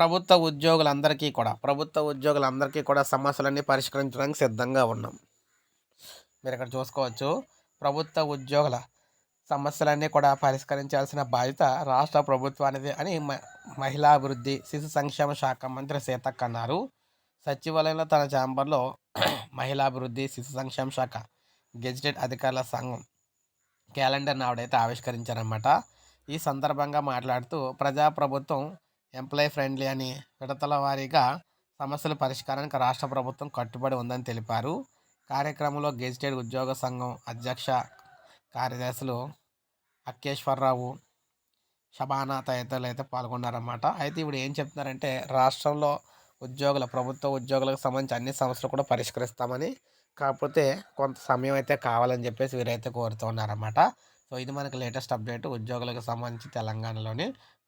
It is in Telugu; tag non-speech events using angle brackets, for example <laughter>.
ప్రభుత్వ ఉద్యోగులందరికీ కూడా ప్రభుత్వ ఉద్యోగులందరికీ కూడా సమస్యలన్నీ పరిష్కరించడానికి సిద్ధంగా ఉన్నాం. మీరు ఇక్కడ చూసుకోవచ్చు ప్రభుత్వ ఉద్యోగుల సమస్యలన్నీ కూడా పరిష్కరించాల్సిన బాధ్యత రాష్ట్ర ప్రభుత్వానిది అని మహిళాభివృద్ధి శిశు సంక్షేమ శాఖ మంత్రి సీతక్క అన్నారు. సచివాలయంలో తన ఛాంబర్లో <clears throat> మహిళాభివృద్ధి శిశు సంక్షేమ శాఖ గెజిటెడ్ అధికారుల సంఘం క్యాలెండర్ని ఆవిడైతే ఆవిష్కరించారన్నమాట. ఈ సందర్భంగా మాట్లాడుతూ ప్రజాప్రభుత్వం ఎంప్లాయీ ఫ్రెండ్లీ అని విడతల వారీగా సమస్యల పరిష్కారానికి రాష్ట్ర ప్రభుత్వం కట్టుబడి ఉందని తెలిపారు. కార్యక్రమంలో గెజిటెడ్ ఉద్యోగ సంఘం అధ్యక్ష కార్యదర్శులు అక్కేశ్వరరావు షబానా తదితరులు అయితే పాల్గొన్నారన్నమాట. అయితే ఇప్పుడు ఏం చెప్తున్నారంటే రాష్ట్రంలో ఉద్యోగుల ప్రభుత్వ ఉద్యోగులకు సంబంధించి అన్ని సమస్యలు కూడా పరిష్కరిస్తామని కాకపోతే కొంత సమయం అయితే కావాలని చెప్పేసి వీరైతే కోరుతున్నారన్నమాట సో ఇది మనకు లేటెస్ట్ అప్డేట్. ఉద్యోగులకు సంబంధించి తెలంగాణలోని